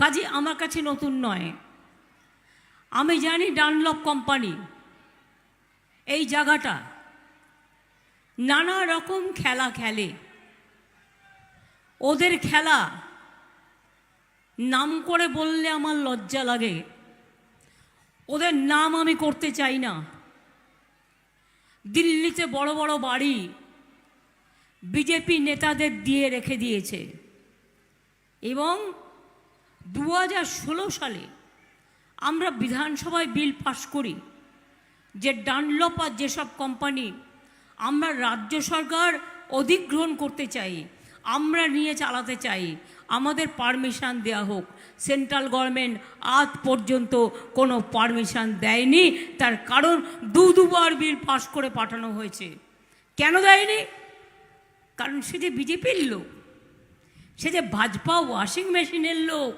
কাজে আমার কাছে নতুন নয়। আমি জানি ডানলপ কোম্পানি, এই জায়গাটা নানা রকম খেলা খেলে। ওদের খেলা নাম করে বললে আমার লজ্জা লাগে। ওদের নাম আমি করতে চাই না। দিল্লিতে বড় বড় বাড়ি বিজেপি নেতাদের দিয়ে রেখে দিয়েছে। এবং দু হাজার ষোলো সালে আমরা বিধানসভায় বিল পাশ করি, যে ডানলপ আর যেসব কোম্পানি আমরা রাজ্য সরকার অধিগ্রহণ করতে চাই, আমরা নিয়ে চালাতে চাই, আমাদের পারমিশন দেয়া হোক। সেন্ট্রাল গভর্নমেন্ট আজ পর্যন্ত কোনো পারমিশন দেয়নি, তার কারণ দু দুবার বিল পাশ করে পাঠানো হয়েছে। কেন দেয়নি? কারণ সে যে বিজেপির লোক, সে যে ভাজপা ওয়াশিং মেশিনের লোক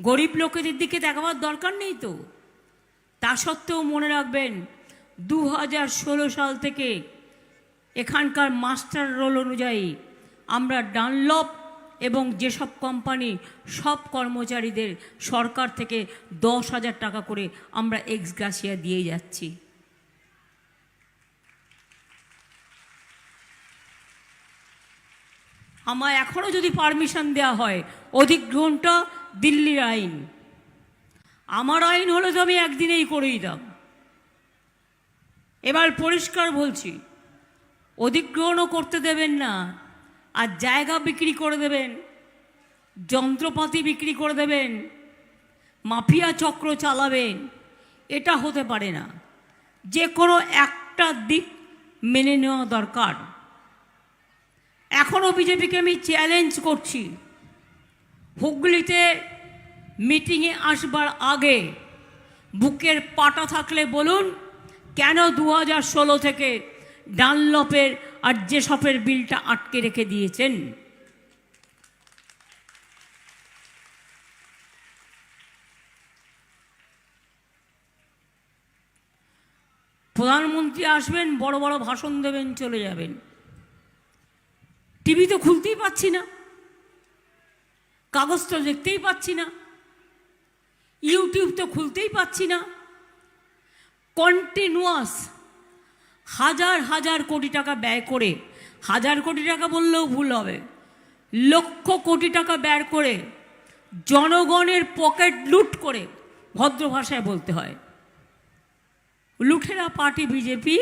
গরিব লোকেদের দিকে দেখাবার দরকার নেই তো। তা সত্ত্বেও মনে রাখবেন দু হাজার ষোলো সাল থেকে এখানকার মাস্টার রোল অনুযায়ী আমরা ডানলপ এবং যেসব কোম্পানি, সব কর্মচারীদের সরকার থেকে দশ হাজার টাকা করে আমরা এক্স গ্রাসিয়া দিয়ে যাচ্ছি। আমার এখনও যদি পারমিশন দেওয়া হয় অধিগ্রহণটা দিল্লির আইন। আমার আইন হলে তো আমি একদিনেই করে দিতাম এবার পরিষ্কার বলছি অধিগ্রহণও করতে দেবেন না, আর জায়গা বিক্রি করে দেবেন, যন্ত্রপাতি বিক্রি করে দেবেন, মাফিয়া চক্র চালাবেন, এটা হতে পারে না। যে কোনো একটা দিক মেনে নেওয়া দরকার। এখনও বিজেপিকে আমি চ্যালেঞ্জ করছি। হুগলিতে মিটিংয়ে আসবার আগে বুকের পাটা থাকলে বলুন, কেন দু ষোলো থেকে ডানলপের আর যেসবের বিলটা আটকে রেখে দিয়েছেন? প্রধানমন্ত্রী আসবেন, বড় বড় ভাষণ দেবেন, চলে যাবেন। টিভি তো খুলতেই পাচ্ছি না। কাগজ তো দেখতেই পাচ্ছি না। ইউটিউব তো খুলতেই পাচ্ছি না। কন্টিনিউয়াস হাজার হাজার কোটি টাকা ব্যয় করে, হাজার কোটি টাকা বললেও ভুল হবে, লক্ষ কোটি টাকা ব্যয় করে জনগণের পকেট লুট করে ভদ্র ভাষায় বলতে হয়। লুঠেরা পার্টি বিজেপি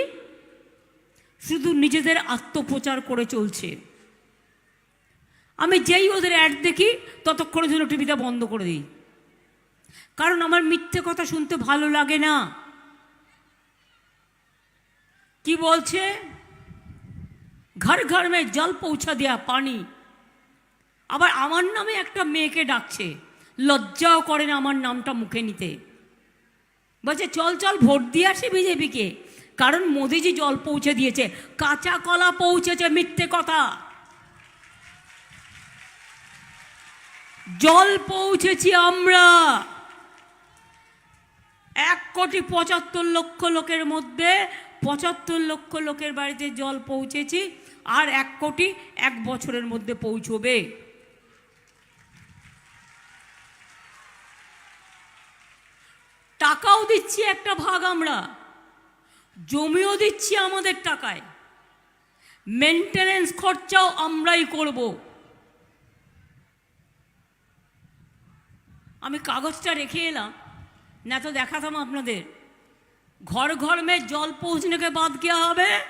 শুধু নিজেদের আত্মপ্রচার করে চলছে। আমি যেই ওদের অ্যাড দেখি, ততক্ষণের জন্য টিভিটা বন্ধ করে দিই। কারণ আমার মিথ্যে কথা শুনতে ভালো লাগে না। কি বলছে? ঘর ঘর মে জল পৌঁছা দেয়া পানি। আবার আমার নামে একটা মেয়েকে ডাকছে। লজ্জাও করে না আমার নামটা মুখে নিতে। বলছে, চল চল, ভোট দিয়ে আসে বিজেপিকে। কারণ মোদিজি জল পৌঁছে দিয়েছে। কাঁচা কলা পৌঁছেছে মিথ্যে কথা। জল পৌঁছেছি আমরা। এক কোটি পঁচাত্তর লক্ষ লোকের মধ্যে পঁচাত্তর লক্ষ লোকের বাড়িতে জল পৌঁছেছি আর এক কোটি এক বছরের মধ্যে পৌঁছবে। টাকাও দিচ্ছি একটা ভাগ আমরা। জমিও দিচ্ছি আমাদের টাকায়। মেনটেনেন্স খরচাও আমরাই করব। আমি কাগজটা রেখে এলাম। না তো দেখাতাম আপনাদের। ঘর ঘর মে জল পৌঁছনেকে বাদ দেওয়া হবে?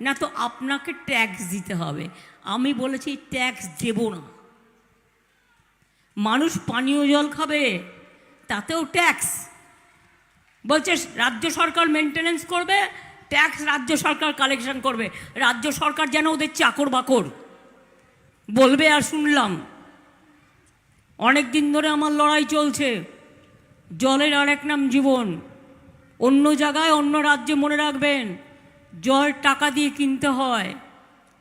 না তো আপনাকে ট্যাক্স দিতে হবে। আমি বলেছি, ট্যাক্স দেব না। মানুষ পানীয় জল খাবে, তাতেও ট্যাক্স। বলছে, রাজ্য সরকার মেনটেনেন্স করবে, ট্যাক্স রাজ্য সরকার কালেকশন করবে। রাজ্য সরকার যেন ওদের চাকর বাকর। বলবে আর শুনলাম। অনেক দিন ধরে আমার লড়াই চলছে। জলের আরেক নাম জীবন। অন্য জায়গায়, অন্য রাজ্যে মনে রাখবেন, জল টাকা দিয়ে কিনতে হয়,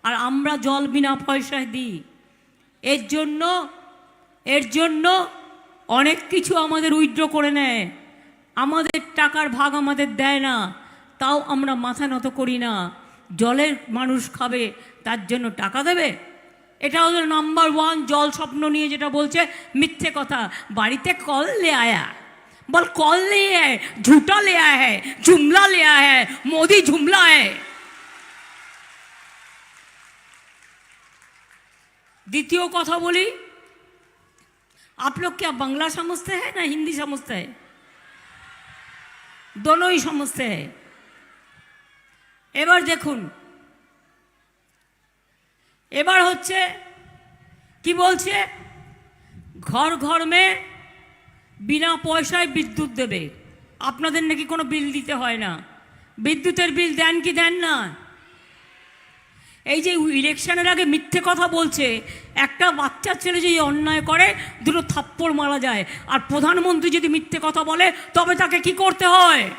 আর আমরা জল বিনা পয়সায় দিই। এর জন্য এর জন্য অনেক কিছু আমাদের উইথড্র করে নেয়। আমাদের টাকার ভাগ আমাদের দেয় না, তাও আমরা মাথা নত করি না। জলের মানুষ খাবে, তার জন্য টাকা দেবে। এটা হলো নাম্বার ওয়ান জল স্বপ্ন নিয়ে যেটা বলছে মিথ্যে কথা বাড়িতে কল লে আয়া বল কল ले है झूठा ले आया है जुमला ले आया है मोदी जुमला है द्वितीय কথা বলি आप लोग क्या बांग्ला समझते हैं ना हिंदी समझते हैं दोनों ही समझते हैं এবার দেখুন এবার হচ্ছে, কি বলছে? ঘর ঘর মে বিনা পয়সায় বিদ্যুৎ দেবে। আপনাদের নাকি কোনো বিল দিতে হয় না। বিদ্যুতের বিল দেন কি দেন না? এই যে ইলেকশনের আগে মিথ্যে কথা বলছে, একটা বাচ্চা ছেলে যদি অন্যায় করে, দুটো থাপ্পড় মারা যায়। আর প্রধানমন্ত্রী যদি মিথ্যে কথা বলে, তবে তাকে কি করতে হয়?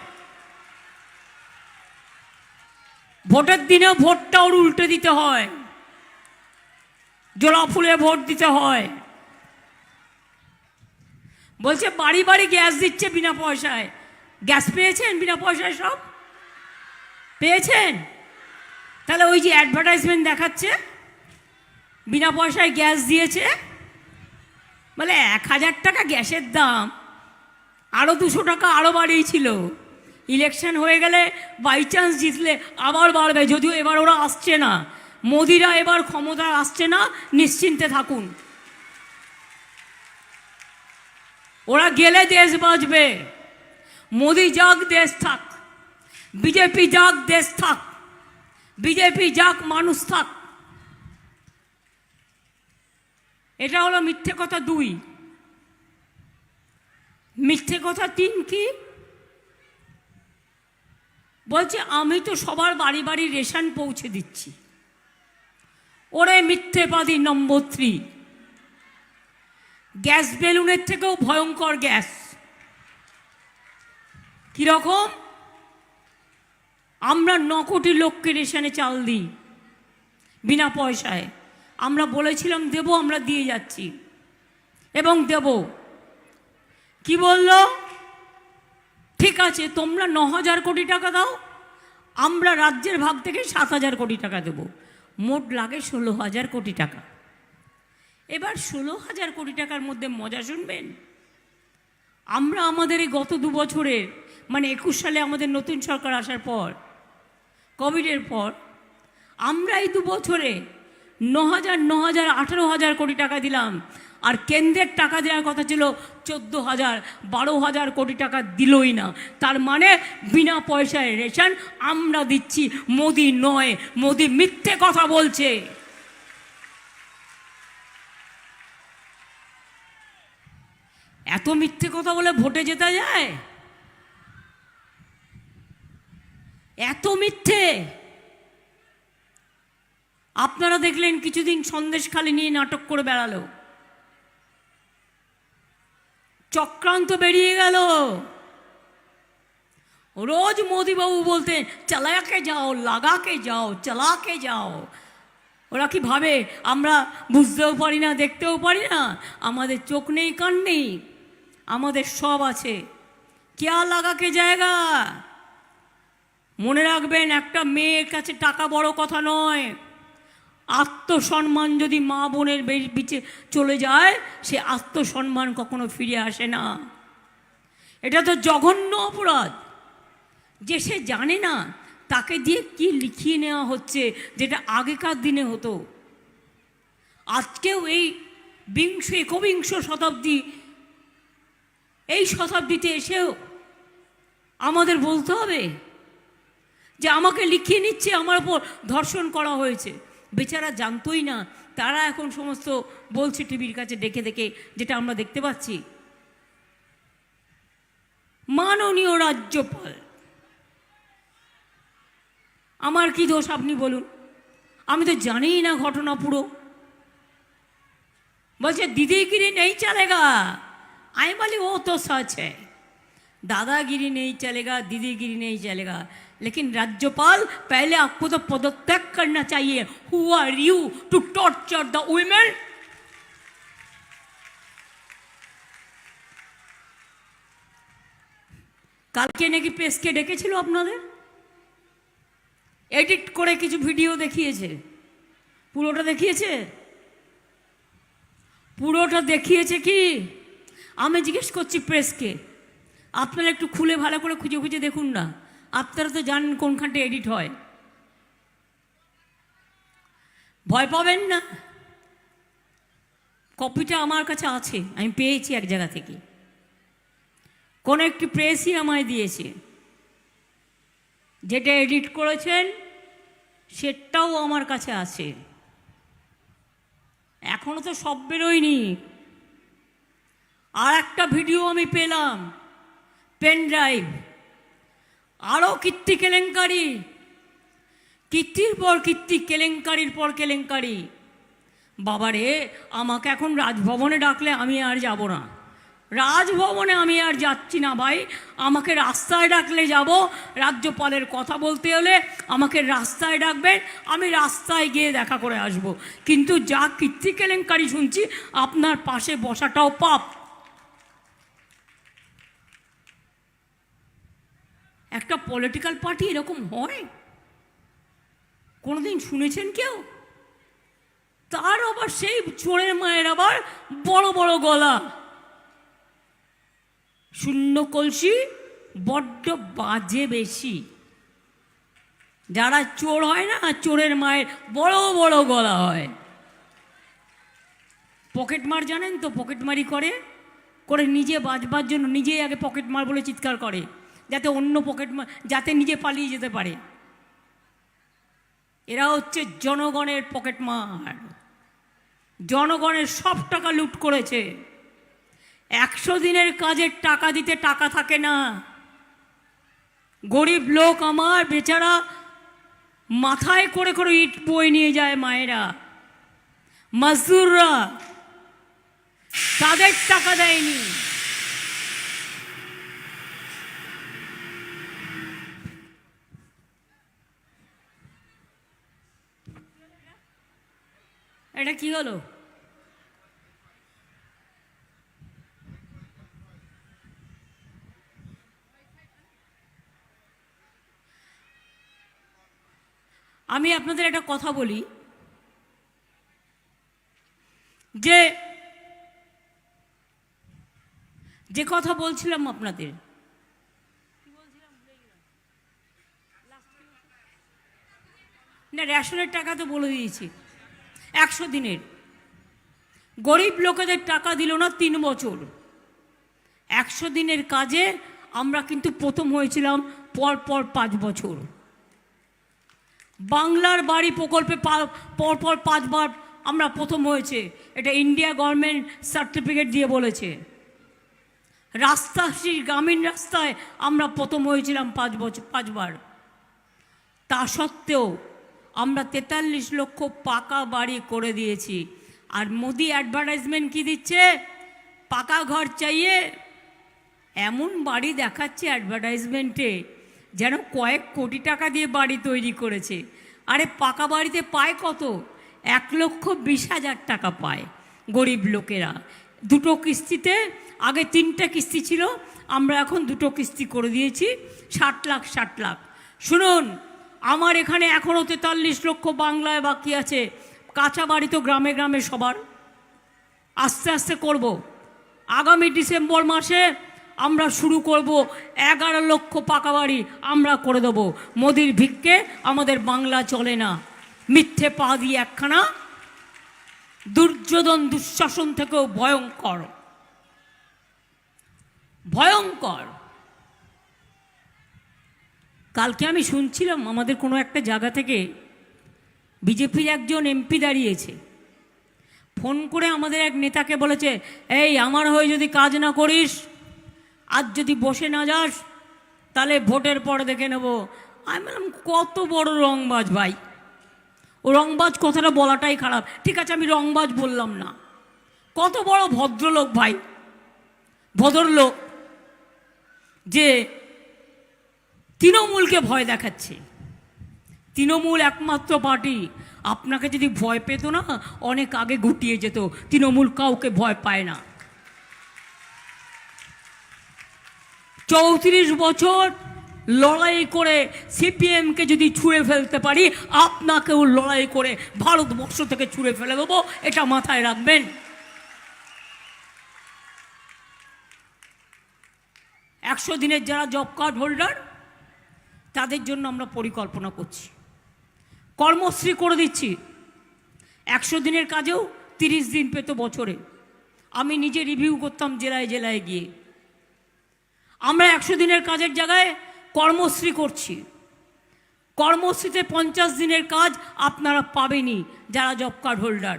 ভোটের দিনেও ভোটটা ওর উল্টে দিতে হয়। জোড়া ফুলে ভোট দিতে হয়। বলছে, বাড়ি বাড়ি গ্যাস দিচ্ছে বিনা পয়সায়। গ্যাস পেয়েছেন বিনা পয়সায় সব? পেয়েছেন? তাহলে ওই যে অ্যাডভার্টাইজমেন্ট দেখাচ্ছে, বিনা পয়সায় গ্যাস দিয়েছে। বলে, এক হাজার টাকা গ্যাসের দাম আরও দুশো টাকা আরও বাড়িয়েছিল। ইলেকশন হয়ে গেলে বাই চান্স জিতলে আবার বাড়বে, যদিও এবার ওরা আসছে না। মোদিরা এবার ক্ষমতা আসছে না, নিশ্চিন্তে থাকুন। ওরা গেলে দেশ বাঁচবে। মোদি যাক, দেশ থাক। বিজেপি যাক, দেশ থাক। বিজেপি যাক, মানুষ থাক। এটা হলো মিথ্যে কথা দুই। মিথ্যে কথা তিন কি? বলছে, আমি তো সবার বাড়ি বাড়ি রেশন পৌঁছে দিচ্ছি। ওরে মিথ্যেবাদী নম্বর থ্রি। গ্যাস বেলুনের থেকেও ভয়ঙ্কর গ্যাস। কীরকম? আমরা ন কোটি লোককে রেশনে চাল দিই, বিনা পয়সায়। আমরা বলেছিলাম, দেব, আমরা দিয়ে যাচ্ছি। এবং দেব। কি বলল? ঠিক আছে, তোমরা ন হাজার কোটি টাকা দাও, আমরা রাজ্যের ভাগ থেকে সাত হাজার কোটি টাকা দেব। মোট লাগে ষোলো হাজার কোটি টাকা। এবার ষোলো হাজার কোটি টাকার মধ্যে মজা শুনবেন? আমরা আমাদের এই গত দু বছরের মানে একুশ সালে আমাদের নতুন সরকার আসার পর, কোভিডের পর, আমরা এই দু বছরে ন হাজার ন হাজার আঠেরো হাজার কোটি টাকা দিলাম। আর কেন্দ্রের টাকা দেওয়ার কথা ছিল চোদ্দ হাজার বারো হাজার কোটি টাকা দিলই না। তার মানে বিনা পয়সায় রেশন আমরা দিচ্ছি। মোদি নয়, মোদি মিথ্যে কথা বলছে। এত মিথ্যে কথা বলে ভোটে যেতে যায়? এত মিথ্যে? আপনারা দেখলেন কিছুদিন সন্দেশখালি নিয়ে নাটক করে বেড়ালো। চক্রান্ত বেরিয়ে গেল। রোজ মোদিবাবু বলতেন, চালাকে যাও, লাগাকে যাও, চালাকে যাও। ওরা কি ভাবে? আমরা বুঝতেও পারি না, দেখতেও পারি না। আমাদের চোখ নেই, কান নেই। আমাদের সব আছে। কেয়া লাগাকে জায়গা মনে রাখবেন, একটা মেয়ের কাছে টাকা বড় কথা নয়। আত্মসম্মান যদি মা বোনের বিচে চলে যায়, সে আত্মসম্মান কখনো ফিরে আসে না। এটা তো জঘন্য অপরাধ। যে সে জানে না, তাকে দিয়ে কি লিখিয়ে নেওয়া হচ্ছে, যেটা আগেকার দিনে হতো। আজকেও এই বিংশ, একবিংশ শতাব্দী, এই শতাব্দীতে এসেও আমাদের বলতে হবে যে আমাকে লিখিয়ে নিচ্ছে, আমার ওপর ধর্ষণ করা হয়েছে। বেচারা জানতোই না। তারা এখন সমস্ত বলছে টিভির কাছে ডেকে দেখে যেটা আমরা দেখতে পাচ্ছি। মাননীয় রাজ্যপাল, আমার কি দোষ আপনি বলুন? আমি তো জানিই না ঘটনা পুরো। বলছে দিদিগিরি নেই চলেগা। আমি বলি, ও তো সচ দাদাগিরি নেই চলেগা দিদিগিরি নেই চলেগা। लेकिन राज्यपाल पहले आपको तो पदत्याग करना चाहिए who are you to torture the women কালকে নাকি প্রেসকে ডেকেছিল আপনাদের এডিট করে কিছু ভিডিও দেখিয়েছে পুরোটা দেখিয়েছে পুরোটা দেখিয়েছে কি আমি জিজ্ঞেস করছি প্রেসকে আপনারা একটু খুলে ভালো করে খুঁজে খুঁজে দেখুন না আপনারা তো জানেন কোনখানটা এডিট হয়। ভয় পাবেন না। কপিটা আমার কাছে আছে, আমি পেয়েছি এক জায়গা থেকে। কোন একটি প্রেসই আমায় দিয়েছে। যেটা এডিট করেছেন, সেটাও আমার কাছে আছে। এখনও তো সব বেরোয়নি। আর একটা ভিডিও আমি পেলাম, পেন ড্রাইভ। আরও কীর্তি কেলেঙ্কারি। কীর্তির পর কীর্তি, কেলেঙ্কারির পর কেলেঙ্কারি। বাবারে, আমাকে এখন রাজভবনে ডাকলে আমি আর যাব না। রাজভবনে আমি আর যাচ্ছি না ভাই। আমাকে রাস্তায় ডাকলে যাব। রাজ্যপালের কথা বলতে হলে আমাকে রাস্তায় ডাকবেন। আমি রাস্তায় গিয়ে দেখা করে আসব। কিন্তু যা কীর্তি কেলেঙ্কারি শুনছি, আপনার পাশে বসাটাও পাপ। একটা পলিটিক্যাল পার্টি এরকম হয়? কোনোদিন শুনেছেন কেউ? তার আবার সেই চোরের মায়ের আবার বড় বড় গলা। শূন্য কলসি, বড্ড বাজে বেশি। যারা চোর হয় না, চোরের মায়ের বড় বড় গলা হয়। পকেট মার জানেন তো, পকেট মারি করে। করে নিজে বাজবার জন্য নিজেই আগে পকেট মার বলে চিৎকার করে। যাতে অন্য পকেট যাতে নিজে পালিয়ে যেতে পারে। এরা হচ্ছে জনগণের পকেট মার। জনগণের সব টাকা লুট করেছে। একশো দিনের কাজের টাকা দিতে টাকা থাকে না। গরিব লোক আমার বেচারা মাথায় করে করে ইট বই নিয়ে যায় মায়েরা। মজদুররা তাদের টাকা দেয়নি। এটা কি হলো? আমি আপনাদের একটা কথা বলি। যে যে কথা বলছিলাম আপনাদের। না, রেশনের টাকা তো বলে দিয়েছি। একশো দিনের। গরিব লোকেদের টাকা দিল না তিন বছর। একশো দিনের কাজে আমরা কিন্তু প্রথম হয়েছিলাম পর পর পাঁচ বছর। বাংলার বাড়ি প্রকল্পে পা- পর পর পাঁচবার আমরা প্রথম হয়েছে। এটা ইন্ডিয়া গভর্নমেন্ট সার্টিফিকেট দিয়ে বলেছে। রাস্তা গ্রামীণ রাস্তায় আমরা প্রথম হয়েছিলাম পাঁচ বছর পাঁচবার তা সত্ত্বেও আমরা তেতাল্লিশ লক্ষ পাকা বাড়ি করে দিয়েছি। আর মোদি অ্যাডভার্টাইজমেন্ট কি দিচ্ছে? পাকা ঘর চাইয়ে এমন বাড়ি দেখাচ্ছে অ্যাডভার্টাইজমেন্টে যেন কয়েক কোটি টাকা দিয়ে বাড়ি তৈরি করেছে। আরে পাকা বাড়িতে পায় কত? এক লক্ষ বিশ হাজার টাকা পায় গরিব লোকেরা। দুটো কিস্তিতে, আগে তিনটা কিস্তি ছিল, আমরা এখন দুটো কিস্তি করে দিয়েছি, ষাট লাখ ষাট লাখ। শুনুন আমার এখানে এখনও তেতাল্লিশ লক্ষ বাংলায় বাকি আছে, কাঁচা বাড়ি তো গ্রামে গ্রামে সবার। আস্তে আস্তে করব। আগামী ডিসেম্বর মাসে আমরা শুরু করব এগারো লক্ষ পাকা বাড়ি আমরা করে দেবো। মোদির ভিক্ষে আমাদের বাংলা চলে না। মিথ্যে পা দিয়ে একখানা দুর্যোধন দুঃশাসন থেকেও ভয়ঙ্কর। ভয়ঙ্কর। কালকে আমি শুনছিলাম আমাদের কোনো একটা জায়গা থেকে বিজেপির একজন এমপি দাঁড়িয়েছে। ফোন করে আমাদের এক নেতাকে বলেছে, এই, আমার হয়ে যদি কাজ না করিস, আজ যদি বসে না যাস, তাহলে ভোটের পর দেখে নেব। আমি বললাম, কত বড় রংবাজ ভাই। ও রংবাজ কথাটা বলাটাই খারাপ। ঠিক আছে, আমি রংবাজ বললাম না। কত বড় ভদ্রলোক ভাই। ভদ্রলোক যে তৃণমূলকে ভয় দেখাচ্ছে। তৃণমূল একমাত্র পার্টি। আপনাকে যদি ভয় পেত না, অনেক আগে গুটিয়ে যেত। তৃণমূল কাউকে ভয় পায় না। চৌত্রিশ বছর লড়াই করে সিপিএমকে যদি ছুঁড়ে ফেলতে পারি, আপনাকেও লড়াই করে ভারতবর্ষ থেকে ছুঁড়ে ফেলে দেবো। এটা মাথায় রাখবেন। একশো দিনের যারা জব কার্ড হোল্ডার তাদের জন্য আমরা পরিকল্পনা করছি। কর্মশ্রী করে দিচ্ছি। একশো দিনের কাজেও তিরিশ দিন পেত বছরে। আমি নিজে রিভিউ করতাম জেলায় জেলায় গিয়ে। আমরা একশো দিনের কাজের জায়গায় কর্মশ্রী করছি। কর্মশ্রীতে পঞ্চাশ দিনের কাজ আপনারা পাবেনই যারা জব কার্ড হোল্ডার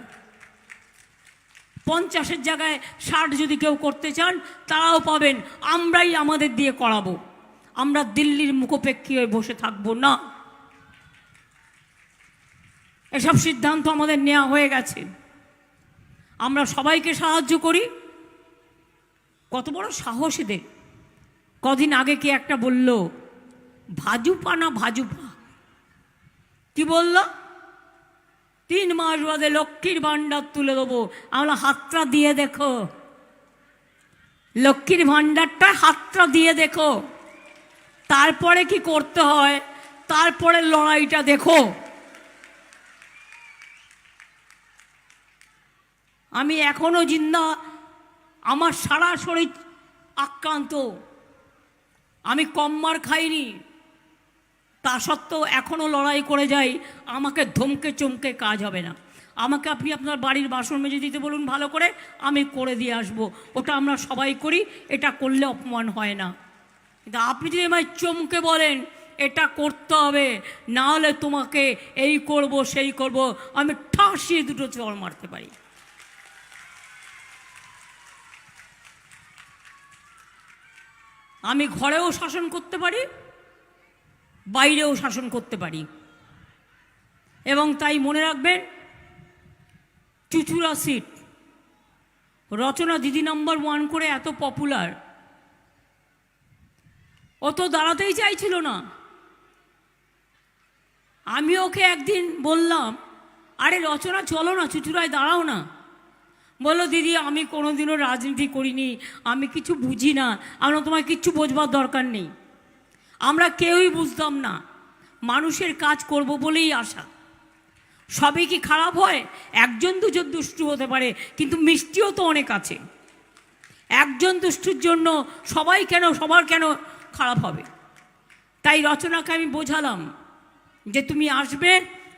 পঞ্চাশের জায়গায় ষাট যদি কেউ করতে চান, তারাও পাবেন। আমরাই আমাদের দিয়ে করাবো। আমরা দিল্লির মুখোপেক্ষী হয়ে বসে থাকব না। এসব সিদ্ধান্ত আমাদের নেওয়া হয়ে গেছে। আমরা সবাইকে সাহায্য করি। কত বড় সাহস এদের। কদিন আগে কি একটা বলল, ভাজুপা না ভাজুপা? কি বলল? তিন মাস বাদে লক্ষ্মীর ভাণ্ডার তুলে দেবো। আমরা হাতটা দিয়ে দেখো। লক্ষ্মীর ভাণ্ডারটা হাতটা দিয়ে দেখো। তারপরে কি করতে হয়? তারপরে লড়াইটা দেখো। আমি এখনও জিন্দা, আমার সারা শরীর আক্রান্ত। আমি কম মার খাইনি। তা সত্ত্বেও এখনও লড়াই করে যাই, আমাকে ধমকে চমকে কাজ হবে না। আমাকে আপনি আপনার বাড়ির বাসন মেজে দিতে বলুন ভালো করে, আমি করে দিয়ে আসব। ওটা আমরা সবাই করি, এটা করলে অপমান হয় না। কিন্তু আপনি যদি আমায় চমকে বলেন, এটা করতে হবে না হলে তোমাকে এই করব, সেই করব, আমি ঠাসিয়ে দুটো চর মারতে পারি। আমি ঘরেও শাসন করতে পারি, বাইরেও শাসন করতে পারি। এবং তাই মনে রাখবেন, চুচুড়া সিট, রচনা দিদি নাম্বার ওয়ান করে এত পপুলার ও তো দাঁড়াতেই চাইছিল না। আমি ওকে একদিন বললাম, আরে রচনা, চলো না চুচুরায় দাঁড়াও না। বলল, দিদি, আমি কোনোদিনও রাজনীতি করিনি, আমি কিছু বুঝি না, আমরা তোমায় কিচ্ছু বোঝবার দরকার নেই। আমরা কেউই বুঝতাম না, মানুষের কাজ করব বলেই আশা। সবই কি খারাপ হয়? একজন দুজন দুষ্টু হতে পারে, কিন্তু মিষ্টিও তো অনেক আছে। একজন দুষ্টুর জন্য সবাই কেন, সবার কেন খারাপ হবে। তাই রচনাকে আমি বোঝালাম যে তুমি আসবে,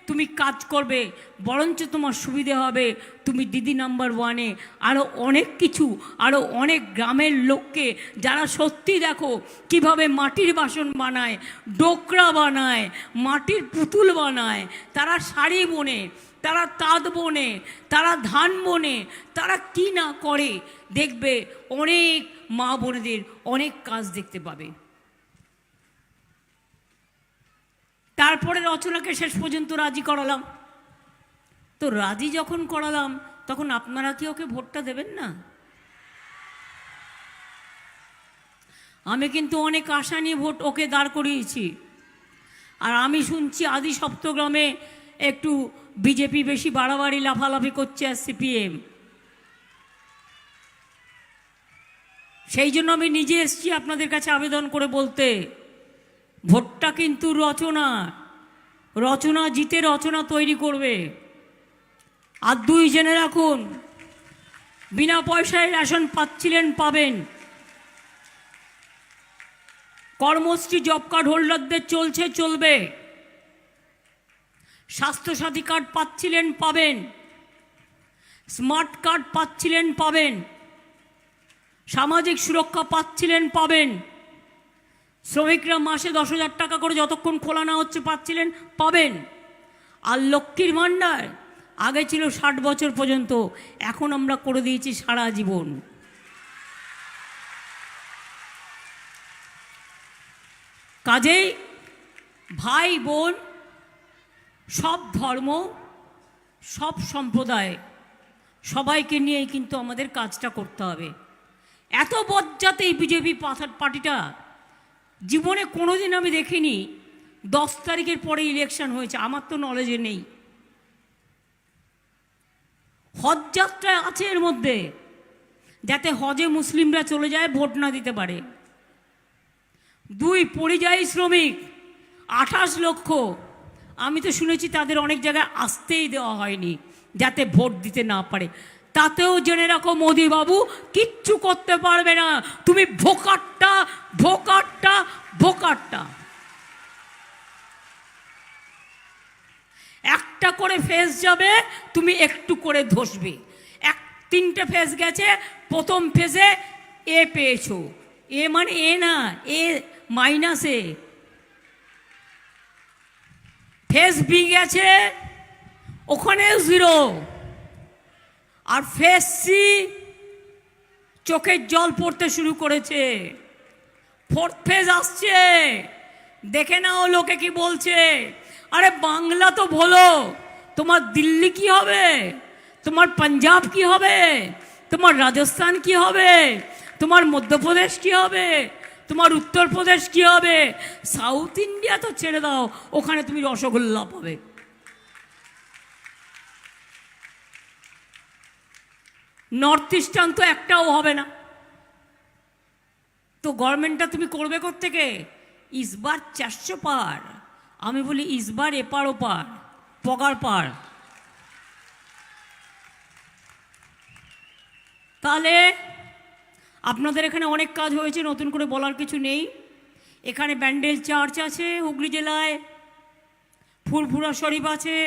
তুমি কাজ করবে, বরঞ্চ তোমার সুবিধে হবে। তুমি দিদি নাম্বার ওয়ানে আরও অনেক কিছু আরও অনেক গ্রামের লোককে যারা সত্যি দেখো কীভাবে মাটির বাসন বানায়, ডোকরা বানায়, মাটির পুতুল বানায়, তারা শাড়ি বোনে, তারা তাঁত বোনে, তারা ধান বোনে, তারা কি না করে দেখবে অনেক মা বোনেদের অনেক কাজ দেখতে পাবে। তারপরে রচনাকে শেষ পর্যন্ত রাজি করালাম। তো রাজি যখন করালাম, তখন আপনারা কি ওকে ভোটটা দেবেন না? আমি কিন্তু অনেক আশা নিয়ে ভোট ওকে দাঁড় করিয়েছি। আর আমি শুনছি আদি সপ্তগ্রামে একটু বিজেপি বেশি বাড়াবাড়ি লাফালাফি করছে আর সিপিএম। সেই জন্য আমি নিজে এসেছি আপনাদের কাছে আবেদন করে বলতে। ভোটটা কিন্তু রচনা। রচনা, জিতে রচনা তৈরি করবে। আর দুই জেনে রাখুন, বিনা পয়সায় রেশন পাচ্ছিলেন, পাবেন। কর্মশ্রী, জব কার্ড হোল্ডারদের চলছে, চলবে। স্বাস্থ্যসাথী কার্ড পাচ্ছিলেন, পাবেন। স্মার্ট কার্ড পাচ্ছিলেন, পাবেন। সামাজিক সুরক্ষা পাচ্ছিলেন, পাবেন। শ্রমিকরা মাসে দশ হাজার টাকা করে যতক্ষণ খোলা না হচ্ছে পাচ্ছিলেন, পাবেন। আর লক্ষ্মীর ভাণ্ডার আগে ছিল ষাট বছর পর্যন্ত, এখন আমরা করে দিয়েছি সারা জীবন। কাজেই ভাই, বোন, সব ধর্ম, সব সম্প্রদায়, সবাইকে নিয়েই কিন্তু আমাদের কাজটা করতে হবে। এত বজ্জাতে এই বিজেপি পার্টিটা জীবনে কোনোদিন আমি দেখিনি দশ তারিখের পরে ইলেকশন হয়েছে, আমার তো নলেজে নেই। হজযাত্রা আছে এর মধ্যে, যাতে হজে মুসলিমরা চলে যায়, ভোট না দিতে পারে। দুই, পরিযায়ী শ্রমিক, আঠাশ লক্ষ। আমি তো শুনেছি তাদের অনেক জায়গায় আসতেই দেওয়া হয়নি, যাতে ভোট দিতে না পারে। তাতেও জেনে রাখো মোদিবাবু, কিচ্ছু করতে পারবে না। তুমি ভোকারটা ভোকারটা ভোকারটা একটা করে ফেস যাবে, তুমি একটু করে ধসবে। এক, তিনটে ফেস গেছে, প্রথম ফেসে এ পেয়েছ। এ মানে এ না, এ মাইনাস এ। ফেস বি গেছে ওখানেও জিরো আর ফেস সি চোখের জল পড়তে শুরু করেছে। ফোর্থ ফেজ আসছে। দেখে নাও লোকে কি বলছে। আরে বাংলা তো বলো, তোমার দিল্লি কি হবে? তোমার পাঞ্জাব কি হবে? তোমার রাজস্থান কি হবে? তোমার মধ্যপ্রদেশ কি হবে? তোমার উত্তরপ্রদেশ কি হবে? সাউথ ইন্ডিয়া তো ছেড়ে দাও, ওখানে তুমি রসগোল্লা পাবে। নর্থ ইস্টার্ন তো একটাও হবে না। তো গভর্নমেন্টটা তুমি করবে থেকে ইসবার চারশো পার। আমি বলি ইসবার এপার ওপার, পগার পার। তাহলে আপনাদের এখানে অনেক কাজ হয়েছে, নতুন করে বলার কিছু নেই। এখানে ব্যান্ডেল চার্চ আছে হুগলি জেলায়, ফুরফুরা শরীফ আছে,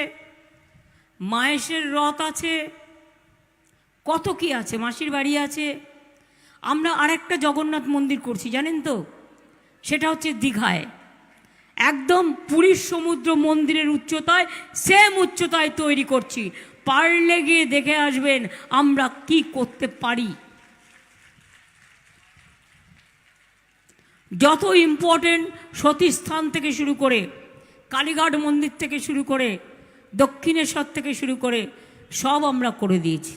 মায়েশের রথ আছে। কত কি আছে? মাসির বাড়ি আছে। আমরা আরেকটা জগন্নাথ মন্দির করছি, জানেন তো? সেটা হচ্ছে দীঘায়। একদম পুরীর সমুদ্র মন্দিরের উচ্চতায় সেম উচ্চতায় তৈরি করছি। পারলে গিয়ে দেখে আসবেন আমরা কি করতে পারি। যত ইম্পর্টেন্ট সতীস্থান থেকে শুরু করে, কালীঘাট মন্দির থেকে শুরু করে, দক্ষিণেশ্বর থেকে শুরু করে, সব আমরা করে দিয়েছি।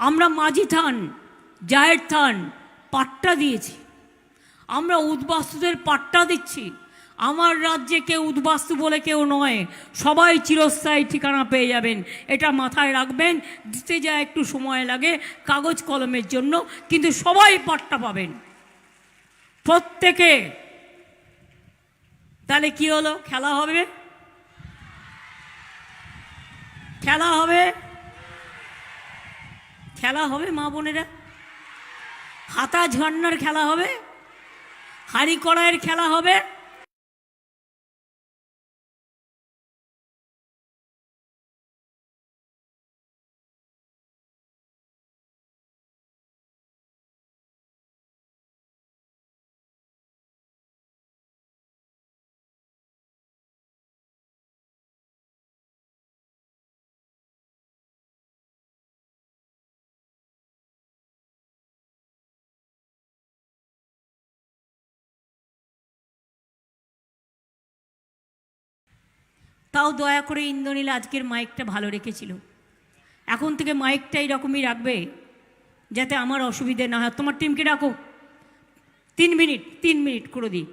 আমরা মাঝি থান, জায়ের থান, পাট্টা দিয়েছি। আমরা উদ্বাস্তুদের পাট্টা দিচ্ছি। আমার রাজ্যে কেউ উদ্বাস্তু বলে কেউ নয়, সবাই চিরস্থায়ী ঠিকানা পেয়ে যাবেন। এটা মাথায় রাখবেন, দিতে যা একটু সময় লাগে কাগজ কলমের জন্য, কিন্তু সবাই পাট্টা পাবেন। প্রত্যেকে। তাহলে কি হলো? খেলা হবে? খেলা হবে? খেলা হবে মা বোনেরা? হাতা ঝর্নার খেলা হবে হাড়ি কড়াইয়ের খেলা হবে। তাও দয়া করে ইন্দ্রনীল আজকের মাইকটা ভালো রেখেছিল। এখন থেকে মাইকটা এইরকমই রাখবে যাতে আমার অসুবিধে না হয়। তোমার টিমকে ডাকো। তিন মিনিট তিন মিনিট করে দিই।